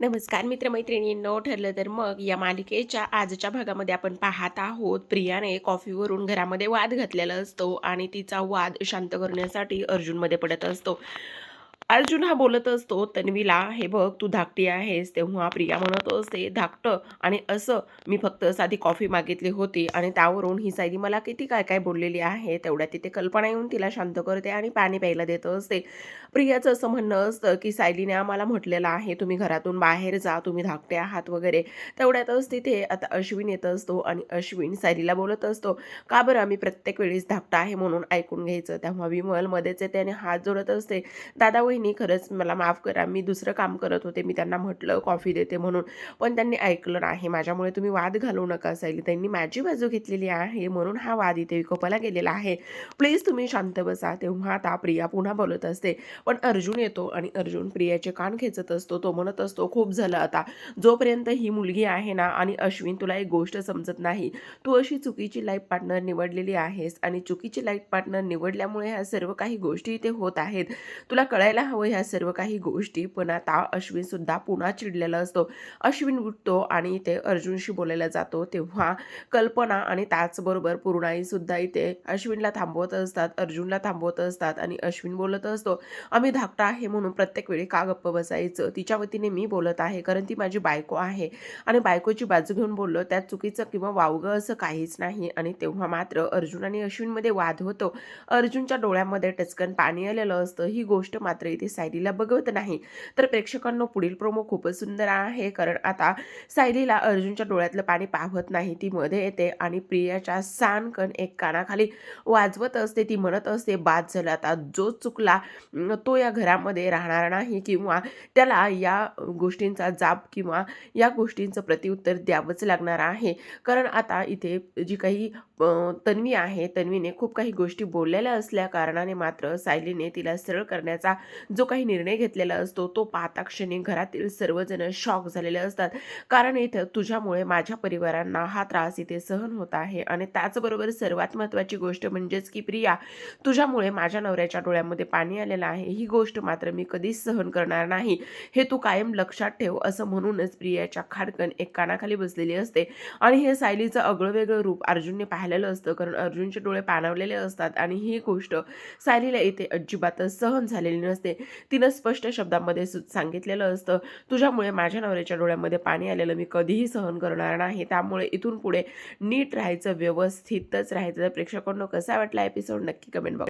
नमस्कार मित्रमैत्रिणींनो ठरलं तर मग या मालिकेच्या आजच्या भागामध्ये आपण पाहत आहोत. प्रियाने कॉफीवरून घरामध्ये वाद घातलेला असतो आणि तिचा वाद शांत करण्यासाठी अर्जुनमध्ये पडत असतो. अर्जुन हा बोलत असतो तन्वीला हे बघ तू धाकटी आहेस तेव्हा प्रिया म्हणत असते धाकटं आणि असं मी फक्त साधी कॉफी मागितली होती आणि त्यावरून ही सायली मला किती काय काय बोललेली आहे तेवढ्या तिथे कल्पना येऊन तिला शांत करते आणि पाणी प्यायला देत असते. प्रियाचं असं म्हणणं असतं की सायलीने आम्हाला म्हटलेलं आहे तुम्ही घरातून बाहेर जा तुम्ही धाकटे आहात वगैरे. तेवढ्यातच तिथे आता अश्विन येत असतो आणि अश्विन सायलीला बोलत असतो का बरं आम्ही प्रत्येक वेळेस धाकटा आहे म्हणून ऐकून घ्यायचं? तेव्हा विमल मध्येच येते आणि हात जोडत असते दादा वहिनी खरंच मला माफ करा मी दुसरं काम करत होते मी त्यांना म्हटलं कॉफी देते म्हणून. पण त्यांनी ऐकलं नाही. माझ्यामुळे तुम्ही वाद घालवू नका सायली. त्यांनी माझी बाजू घेतलेली आहे म्हणून हा वाद इथे विकोपाला गेलेला आहे. प्लीज तुम्ही शांत बसा तेव्हा आता प्रिया पुन्हा बोलत असते. पण अर्जुन येतो आणि अर्जुन प्रियाचे कान खेचत असतो. तो म्हणत असतो खूप झालं आता. जोपर्यंत ही मुलगी आहे ना आणि अश्विन तुला एक गोष्ट समजत नाही तू अशी चुकीची लाईफ पार्टनर निवडलेली आहेस आणि चुकीची लाईफ पार्टनर निवडल्यामुळे ह्या सर्व काही गोष्टी इथे होत आहेत. तुला कळायला हवं ह्या सर्व काही गोष्टी. पण आता अश्विनसुद्धा पुन्हा चिडलेला असतो. अश्विन उठतो आणि इथे अर्जुनशी बोलायला जातो. तेव्हा कल्पना आणि त्याचबरोबर पूर्णाईसुद्धा इथे अश्विनला थांबवत असतात. अर्जुनला थांबवत असतात आणि अश्विन बोलत असतो आम्ही धाकटा आहे म्हणून प्रत्येक वेळी का गप्प बसायचं? तिच्या वतीने मी बोलत आहे कारण ती माझी बायको आहे. आणि बायकोची बाजू घेऊन बोललो त्यात चुकीचं किंवा वावगं असं काहीच नाही. आणि तेव्हा मात्र अर्जुन आणि अश्विनमध्ये वाद होतो. अर्जुनच्या डोळ्यामध्ये टचकन पाणी आलेलं असतं. ही गोष्ट मात्र ते सायलीला बघवत नाही. तर प्रेक्षकांनो पुढील प्रोमो खूपच सुंदर आहे. कारण आता सायलीला अर्जुनच्या डोळ्यातलं पाणी पाहत नाही. ती मध्ये येते आणि प्रियाच्या सानकण एक कानाखाली वाजवत असते. ती म्हणत असते बाद झाला आता. जो चुकला तो या घरामध्ये राहणार नाही किंवा त्याला या गोष्टींचा जाब किंवा या गोष्टींचं प्रतिउत्तर द्यावंच लागणार आहे. कारण आता इथे जी काही तन्वी आहे तन्वीने खूप काही गोष्टी बोललेल्या असल्या कारणाने मात्र सायलीने तिला सरळ करण्याचा जो काही निर्णय घेतलेला असतो तो पाहता क्षणी घरातील सर्वजण शॉक झालेले असतात. कारण इथं तुझ्यामुळे माझ्या परिवारांना हा त्रास इथे सहन होत आहे. आणि त्याचबरोबर सर्वात महत्त्वाची गोष्ट म्हणजेच की प्रिया तुझ्यामुळे माझ्या नवऱ्याच्या डोळ्यामध्ये पाणी आलेलं आहे. ही गोष्ट मात्र मी कधीच सहन करणार नाही. हे तू कायम लक्षात ठेव असं म्हणूनच प्रियाच्या खाडकन एक कानाखाली बसलेली असते. आणि हे सायलीचं अगळं वेगळं रूप अर्जुनने पाहिलेलं असतं. कारण अर्जुनचे डोळे पाणावलेले असतात. आणि ही गोष्ट सायलीला इथे अजिबातच सहन झालेली नसते. तिनं स्पष्ट शब्दामध्ये सु- सांगितलेलं असतं तुझ्यामुळे माझ्या नवऱ्याच्या डोळ्यामध्ये पाणी आलेलं मी कधीही सहन करणार नाही. त्यामुळे इथून पुढे नीट राहायचं व्यवस्थितच राहायचं. तर प्रेक्षकांना कसा वाटला एपिसोड नक्की कमेंट बॉक्स